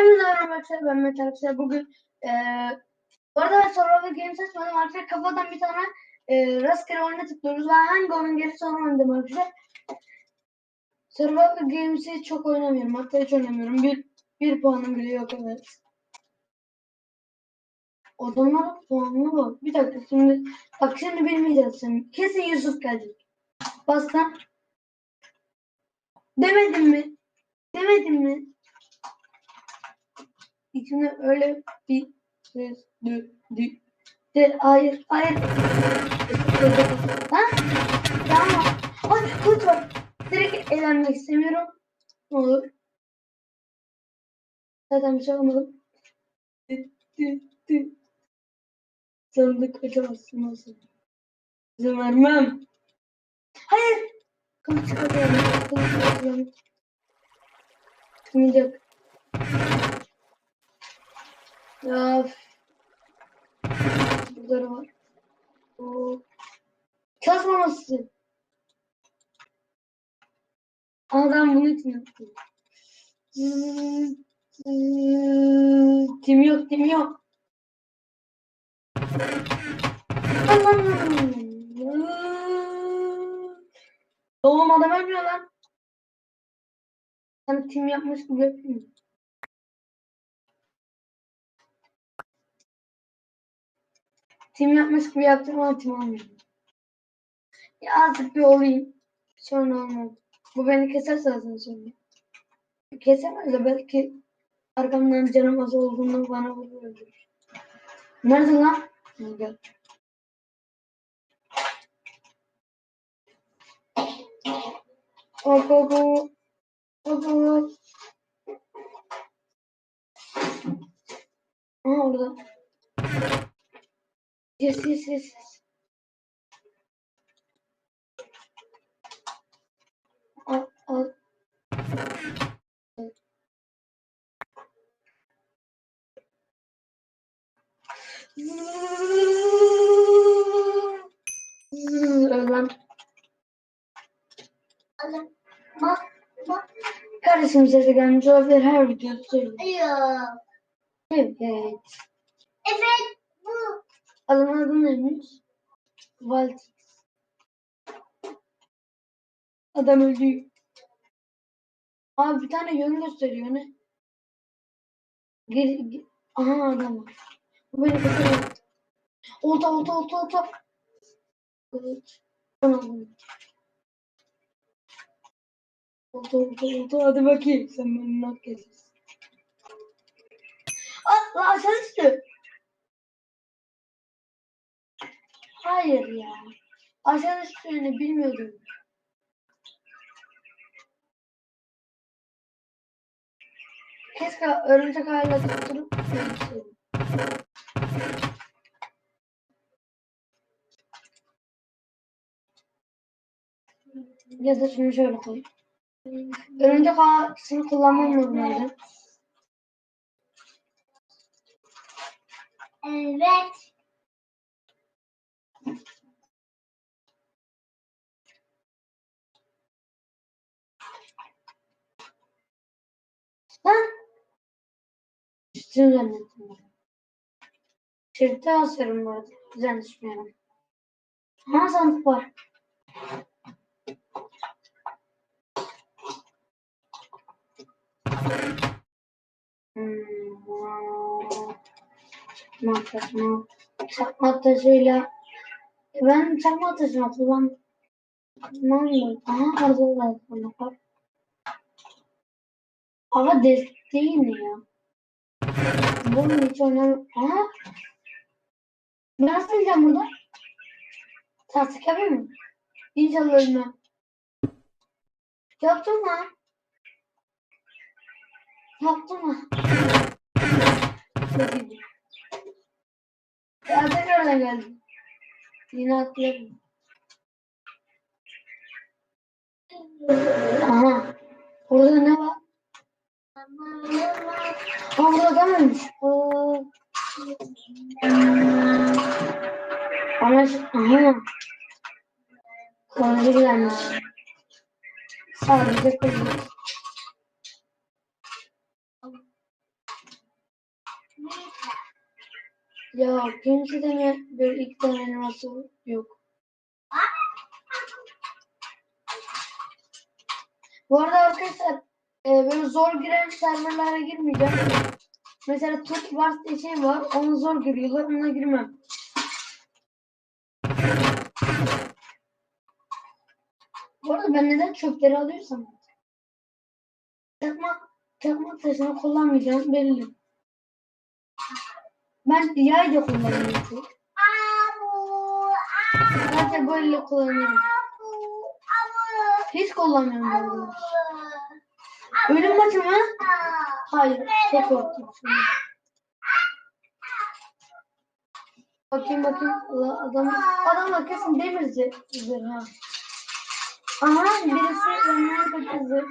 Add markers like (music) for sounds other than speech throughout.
Hepinize merhaba arkadaşlar ben Mete arkadaşlar bugün eee bu arada ben Survivor Games açmadım arkadaşlar kafadan bir tane eee rastgele oyuna tıklıyoruz ve hangi oyun gelirse onu oynadım arkadaşlar. Survivor Games'i çok oynamıyorum hatta hiç oynamıyorum bir, bir puanım bile yok evet. Adamların puanına bak bir dakika şimdi bak şimdi bilmeyeceğiz şimdi kesin Yusuf gelecek. Bas. Demedim mi? Demedim mi? İçine öyle bir ses dü dü de hayır hayır. Ha tamam. Ay var direkt eğlenmek istemiyorum. Olur. Zaten bir şey dü sandık açamazsın nasıl izin vermem. Hayır. Kılıç çıkartıyorum kılıç çıkartıyorum. Çıkmayacak ya. Var. Oo. Çalışmaması. Adam bunu için. Tim yok, tim yok. Oğlum adam ölmüyor lan. Sen tim yapmış gibi yapayım. Tim yapmış gibi yaptım ama tim olmuyor. Ya bir olayım. Sonra olmaz. Bu beni keser zaten sonra. Kesemez de belki arkamdan canım az olduğunda bana vurur öldürür. Nerede lan? Gel. Hop hop hop. Hop hop. Aha orada. Yes yes yes. yes. Al al. Ölen. Bak bak. Kardeşim sesi gelmiş olabilir her videoda söylüyor. Evet. Evet. Adamın adı neymiş? Valtix. Adam öldü. Abi bir tane yön gösteriyor ne? Geri, ge- Aha adam var. Bu beni kaçırıyor. Olta olta olta olta. Aldım. Olta olta olta hadi bakayım sen beni nak gelirsin. Aa aşağı düştü. Hayır ya. Aşağı düştüğünü bilmiyordum. Keşke örümcek aile tutturup ölseydim. Ya da şunu şöyle koy. Örümcek ağını kullanmam normalde. Evet. Lan! Düştüğünü zannettim ben. Şerite asıyorum bu arada. Güzel düşmüyorum. Ha sandık var. Hmm. Çakmak taşıma. Çakmak taşıyla. Ben çakmak taşıma kullan. Kullanmıyorum. Aha orada da var. Ama destek değil ya? Bunu hiç oynamam. Aha. Ben nasıl ineceğim burada? Tasdik yapayım mı? İnşallah ölmem. Yaptım mı? Yaptım mı? Çok iyi. Ya tekrardan geldim. Yine atlayalım. Aha. Burada ne var? Aa. Ama aha. Sonra gelmiş. Sadece kızım. Ya kimse de mi böyle iki tane elması yok. Bu arada arkadaşlar e, böyle zor giren serverlara girmeyeceğim. Mesela Türk Wars diye şey var. Onu zor giriyorlar. Ona girmem. Bu arada ben neden çöpleri alıyorsam çakmak çakmak taşını kullanmayacağım belli. Ben yay da kullanıyorum. Sadece böyle kullanıyorum. Hiç kullanmıyorum ben bunu. Ölüm maçı mı? Hayır. Çok korktum. şimdi. Bakayım bakayım. Adam, adamlar kesin demir zırh zırh ha. Aha birisi kötü zırh.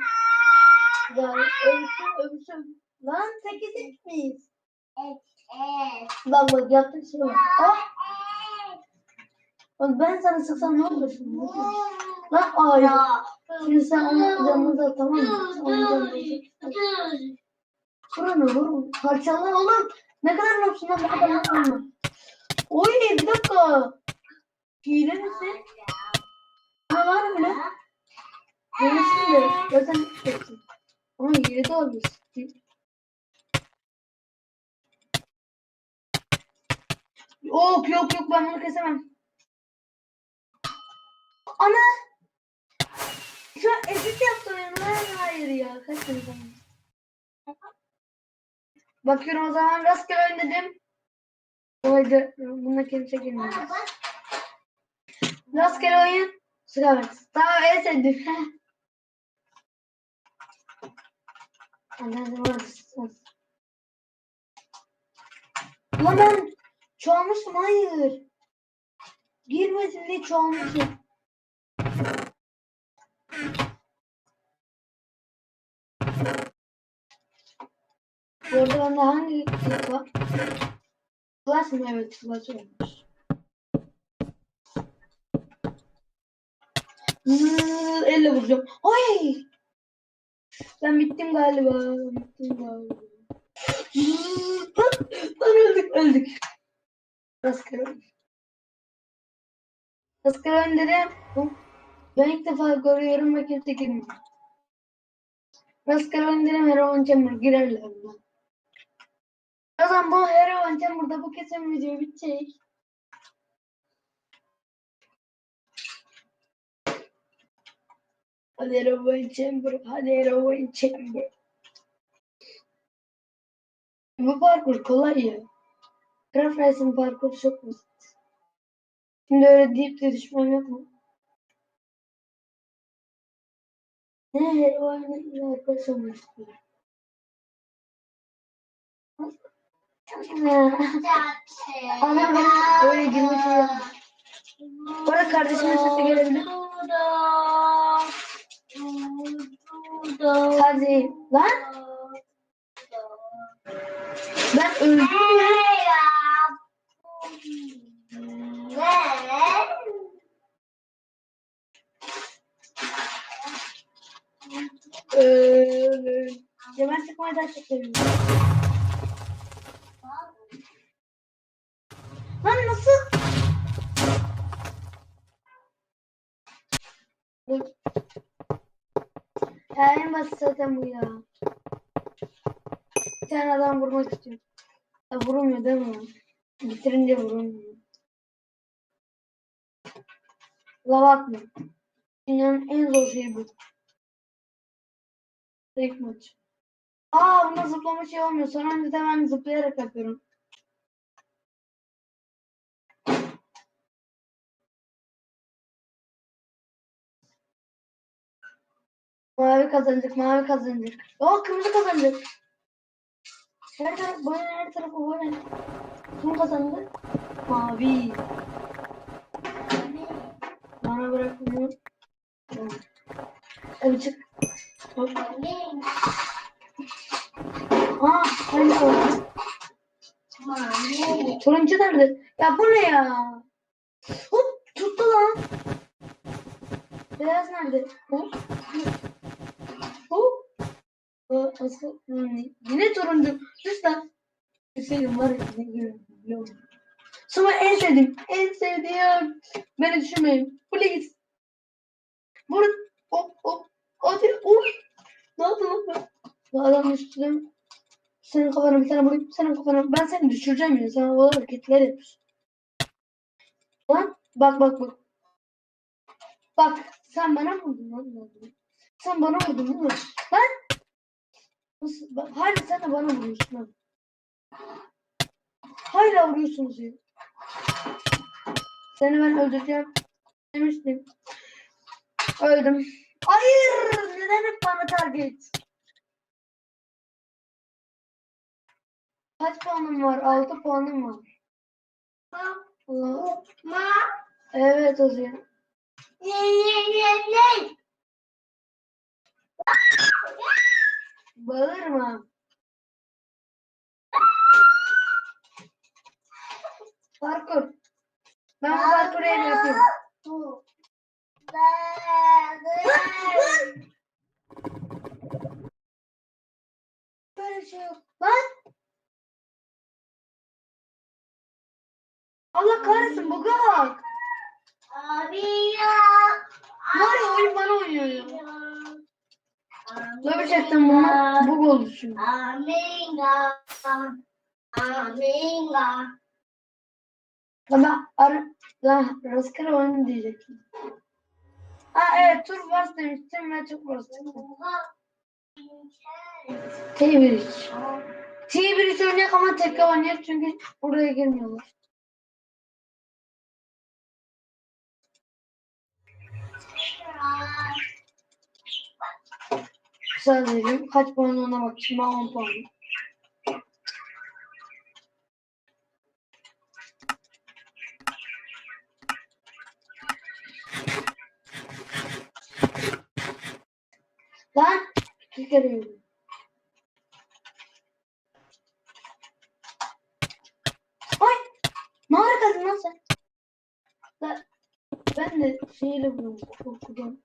Güzel. Öbürsü, öbürsü. Lan tek ezik miyiz? Evet, evet. Lan bak yaptık şey var. Ah, bak ben sana sıksam ne olur şimdi? Lan aa ya. Şimdi sen onun canını da tamam mı? Canını da. Vur onu vur. Parçala oğlum. Ne kadar nopsun lan bu kadar mu? Oy bir dakika. Hile misin? Ne var öyle? Demişsin de. Zaten hepsin. Ama hile de olabilir. Yok yok yok ben bunu kesemem. Ana! Şu an edit yaptım ya. Hayır, ya. Kaç zaman? Bakıyorum o zaman rastgele oyun dedim. Olaydı. Bununla kimse girmiyor. Rastgele oyun. Sıra ver. Tamam en. Anladım. (laughs) Ulan ben çoğalmışım. Hayır. Girmesin diye çoğalmışım. Bu arada bende hangi kılık var? Flash mı? Evet flash olmuş. Zzzz, elle vuracağım. Ay! Ben bittim galiba. Bittim galiba. Zzzz, Lan, lan öldük öldük. Oyun dedim. Hı? Ben ilk defa görüyorum ve kimse girmiyor. Oyun dedim. Heroin Chamber girerler. O zaman bu Heroin Chamber'da bu kesim video bitecek. Hadi Heroin Chamber. Hadi Heroin Chamber. Bu parkur kolay ya. Craft Race'in parkuru çok basit. Şimdi öyle deyip de düşmem yok mu? Ne Heroin ile arkadaş olmak Ama ben öyle girmiş arada kardeşimin sesi gelebilir. Hadi lan ben öldüm ya. Ee, ya ben çıkmayı daha çok seviyorum. Lan nasıl? Dur. Ya en basit zaten bu ya. Bir tane adam vurmak istiyorum. Ya vurulmuyor değil mi? Bitirince vurulmuyor. Lava atma. Dünyanın en zor şeyi bu. Tek maç. Aa bunda zıplama şey olmuyor. Sonra önce de ben zıplayarak yapıyorum. Mavi kazanacak, mavi kazanacak. O kırmızı kazanacak. Her taraf, boyun her tarafı boyun. Kim kazandı? Mavi. Bana bırak bunu. Tamam. Hadi çık. Hop. Aa, hayır oldu. Turuncu nerede? Ya bu ne ya? Hop. Beyaz nerede? Hop. Hop. Aa, Asıl, yine turuncu. Lan. Senin var ya? Sonra en sevdiğim, en sevdiğim. Beni düşünmeyin. Please. Vur. Hop hop. Hadi vur. Ne yaptın lan? Bu adam üstüne. Senin kafana bir tane vurayım. Senin kafana. Ben seni düşüreceğim ya. Sen o hareketler yapıyorsun. Lan bak bak bak. Bak sen bana mı vurdun lan? Sen bana vurdun değil mi? Lan. Nasıl? Bak, Hayır sen de bana vuruyorsun lan. Hala vuruyorsunuz ya. Seni ben öldüreceğim demiştim. Öldüm. Hayır! Neden hep bana target? Kaç puanım var? 6 puanım var. Allah. Evet Oziya. Bağırma. Parkur. Ben bu parkuru el yapayım. Böyle şey yok. Bak. Allah kahretsin bu bak. Abi. Var ya oyun bana oynuyor. Gerçekten bunlar bug oldu şimdi. Aminga. Aminga. Ben ara, lan rastgele oyun diyecektim. Ha evet tur bas demiştim ve çok bastım. T1 T1 oynayak ama tekrar oynayak çünkü buraya girmiyorlar. Sadece kaç puan ona bak. Şimdi 10 puan. Lan iki kere yürüdüm. Ay! Ne harikasın lan sen? Ben, ben de şeyle vuruyorum korkudan.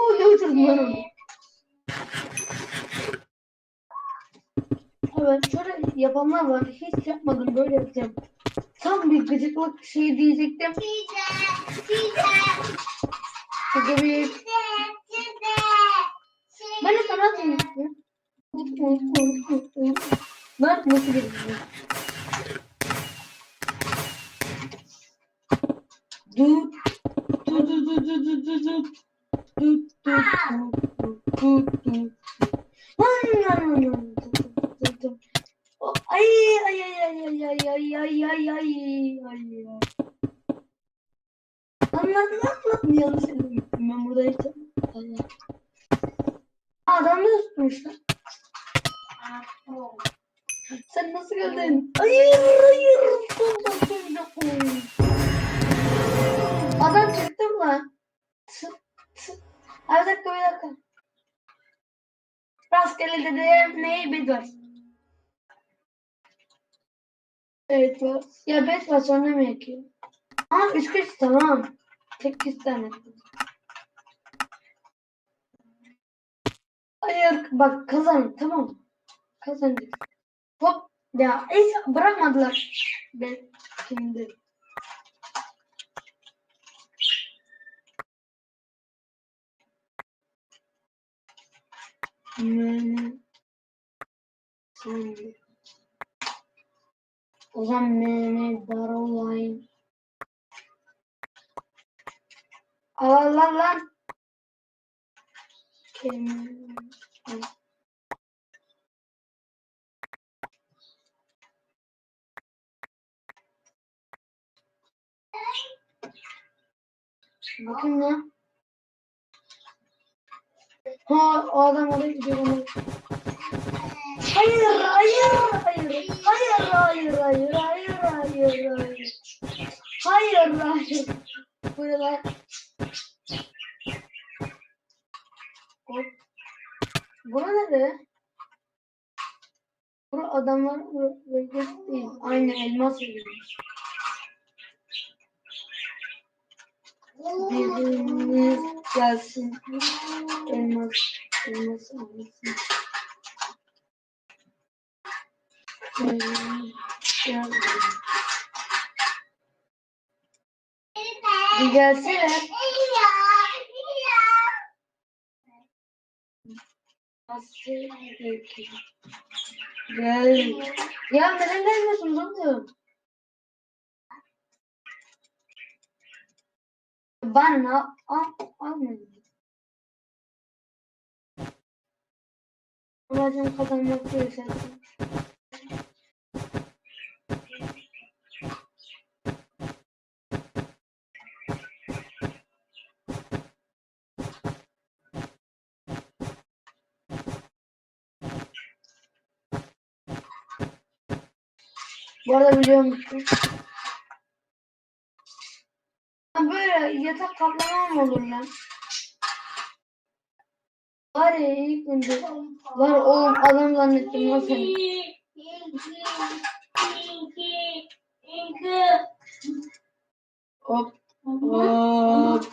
Oy ne uçurdum lan onu. Evet şöyle yapanlar var. Hiç yapmadım böyle yapacağım. Tam bir gıcıklık şey diyecektim. Çünkü bir ben dur. Dur dur dur dur dur. Lan lan lan lan. Dur, dur, dur. O- Ay ay ay ay ay ay ay ay ay ay ay lan lan yanlış gittim ben burada hiç. Allah. Adam ne tutmuş lan? Sen nasıl geldin? Hayır hayır. Adam çıktı mı Ay, Bir dakika bir dakika. Rastgele dedim. Neyi bir dur. Evet var. Ya bet var sonra mı yakıyor? Aa üç kış tamam. Tek kız tane. Hayır bak kazan tamam. Kazandık. Hop ya hiç bırakmadılar. Ben şimdi. O zaman mene dar olayım. Al lan lan. Kim? Bakın ya. Ha o adam oraya gidiyor. Hayır, hayır, hayır, hayır, hayır, hayır, hayır, hayır, hayır. Hayır, hayır. Buralar. Hop. Bura nere? Bura adamlar bölgesi değil. Aynı elmas verilmiş. birbiriniz gelsin. Elmas, elmas olmasın. Bir gelsene. Gel. Ya neden gelmiyorsun? Ne diyorum? Bana al, almayın. Amacım kazanmak değil zaten. Bu arada biliyormuşum. Ha, Böyle yatak kaplama mı olur lan? Var ya ilk önce. Var oğlum adam zannettim lan seni. Hop hop.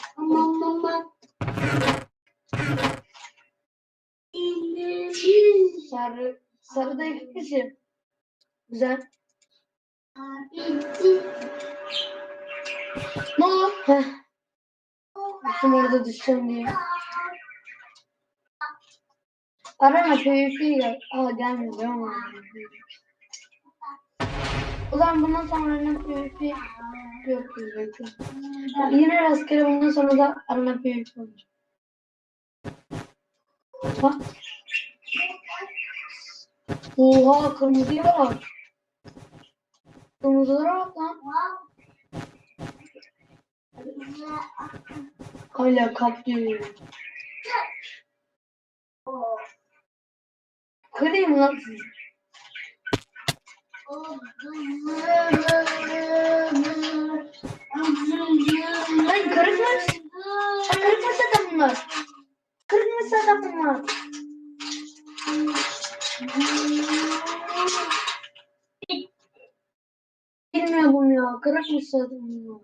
Sarı. Sarı da kişi. Güzel. Ne oldu? Heh. Baktım orada düşeceğim diye. Arama PvP gel. Aa gelmiyor ama. O zaman bundan sonra arana PvP yok belki. Yine rastgele bundan sonra da arana PvP olacak. Bak. Oha kırmızıya bak. Kırmızılara bak lan. Hala kaplıyor. Kırayım lan sizi. Lan kırıkmış. Kırıkmış zaten bunlar. Kırıkmış zaten bunlar. Bilmiyordum ya. Kırıkmış zaten bunlar.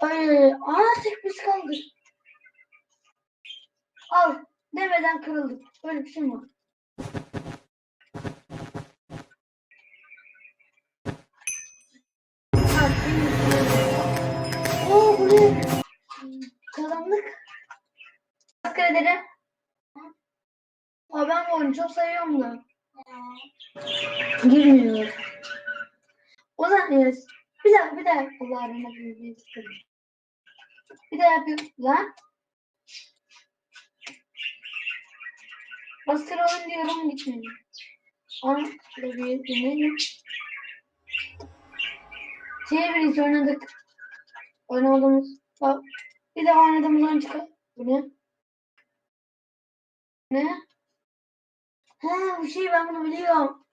Tek biz kaldık. Al, demeden kırıldık. Böyle bir şey mi? Ha, Oo, buraya kazandık. Teşekkür ederim. Aa, ben bu oyunu çok seviyorum da. Girmiyor. O zaman yes. Bir daha, bir daha Allah'ın bir bir daha yapayım. Lan. Rastgele oyun diyorum gitmiyor. Ama bir deneyelim. Şey birisi oynadık. Oynadığımız. Bak. Bir daha oynadığımız oyun çıkar. Bu ne? Ne? He bu şey ben bunu biliyorum.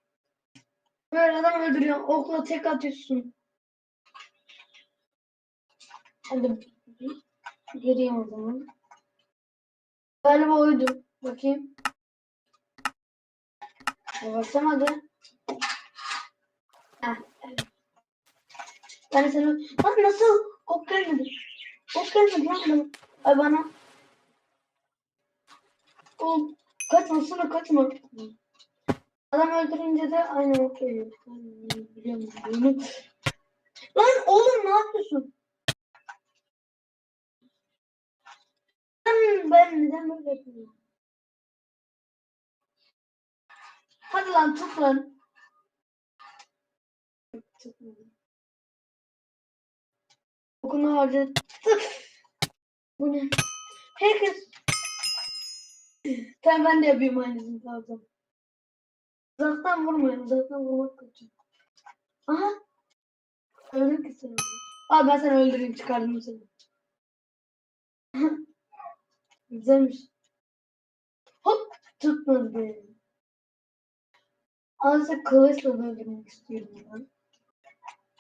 Böyle adam öldürüyorsun. Okla tek atıyorsun. Hadi gireyim o zaman. Galiba oydu. Bakayım. Ya Basamadı. Heh, evet. Ben. Lan nasıl? Ok gelmedi. Ok gelmedi lan bana. Ay bana. Oğlum kaçma sana kaçma. Adam öldürünce de aynı ok geliyor. Biliyorum bunu. Lan oğlum ne yapıyorsun? Ben, neden böyle yapıyorum? Hadi lan tut lan. Okunu harcadı. Bu ne? Herkes. Tamam ben de yapayım aynısını zaten. Zaten vurmayın. Zaten vurmak kötü. Aha. Öldür ki seni. Aa ben seni öldüreyim çıkardım seni. (laughs) Güzelmiş. Hop tutmadı beni. Azıcık kılıçla da öldürmek istiyorum ben.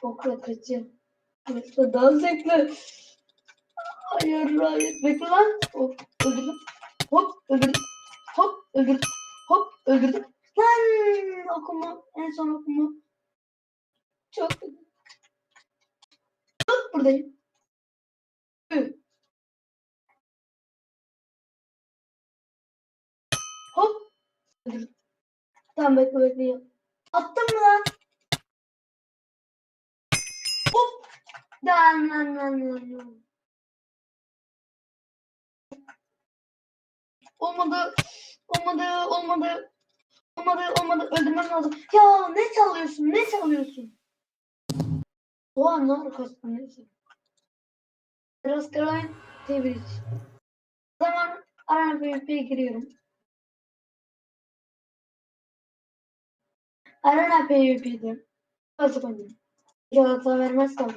Okla kaçayım. Kılıçla daha zevkli. Hayır hayır. Bekle lan. Hop öldürdüm. Hop öldürdüm. Hop öldürdüm. Hop öldürdüm. Lan okuma. En son okuma. Çok. Hop buradayım. Hı. Tamam bekle bekle. Attım mı lan? Hop. Lan lan lan lan lan. Olmadı. Olmadı. Olmadı. Olmadı. Olmadı. Öldürmem lazım. Ya ne çalıyorsun? Ne çalıyorsun? Oha ne arkasın neyse. Biraz Caroline tebrik. O zaman Arena PvP'ye giriyorum. Arena PvP'de. Nasıl oynayayım? Bir hata vermezsem.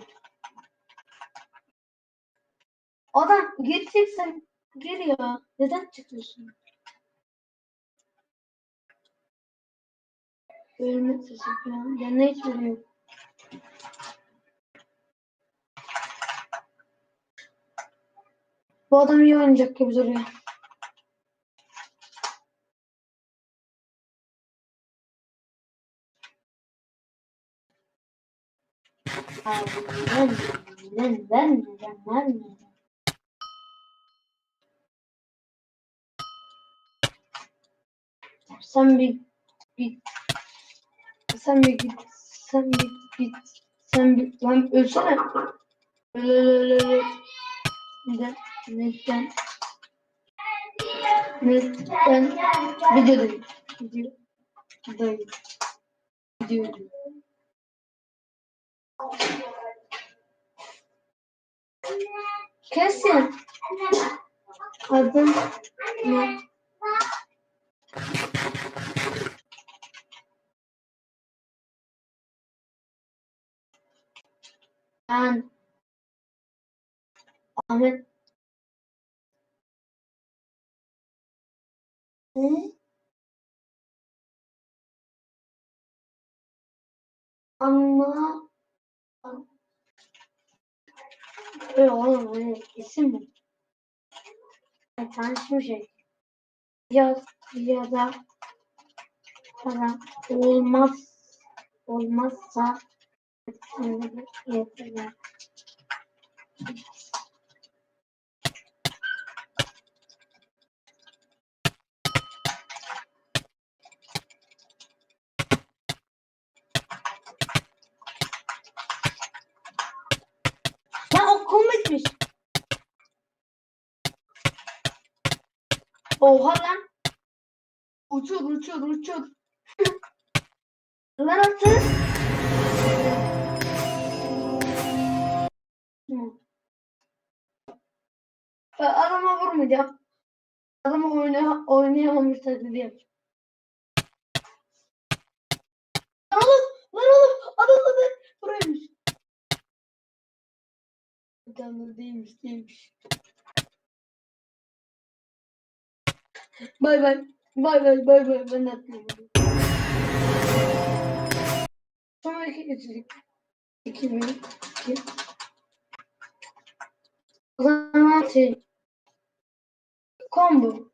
Adam gireceksin. Gir ya. Neden çıkıyorsun? Ölme sesi falan. Bende hiç yok. Bu adam iyi oynayacak gibi duruyor. Sen bir git. Sen bir git. Sen bir git. Sen bir lan ölsene. Öl öl öl öl. Neden? Neden? Neden? Videodayım. Video. Videodayım. Videodayım. Kesin. Adım ne? Ben Ahmet? Ama Böyle oğlum öyle isim mi? Yani tanışma şey. Ya, ya da falan olmaz olmazsa yeter. Komikmiş. Oha lan. Uçur uçur uçur. Lan atın. Ben adama vurmayacağım. Adama oynay oynayamamış taklidi yapacağım. Lan oğlum, lan oğlum, adam da buraymış. Da değilmiş, değilmiş. Bay bay, bay bay, bay bay, ben atlıyorum. Sonra iki geçecek. İki bin, iki. O zaman şey, combo.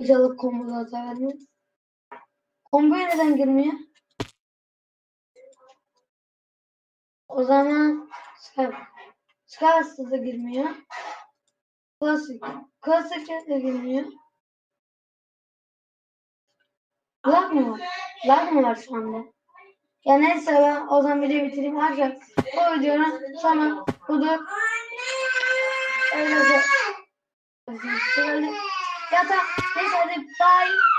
Da hata vermez. Combo'ya neden girmiyor? O zaman Skywars da girmiyor. Klasik. Klasik de girmiyor. Lag mı var? Lag mı var şu anda? Ya neyse ben o zaman videoyu bitireyim. Arkadaşlar bu videonun sonu budur. Öyle de. Ya da neyse hadi bye.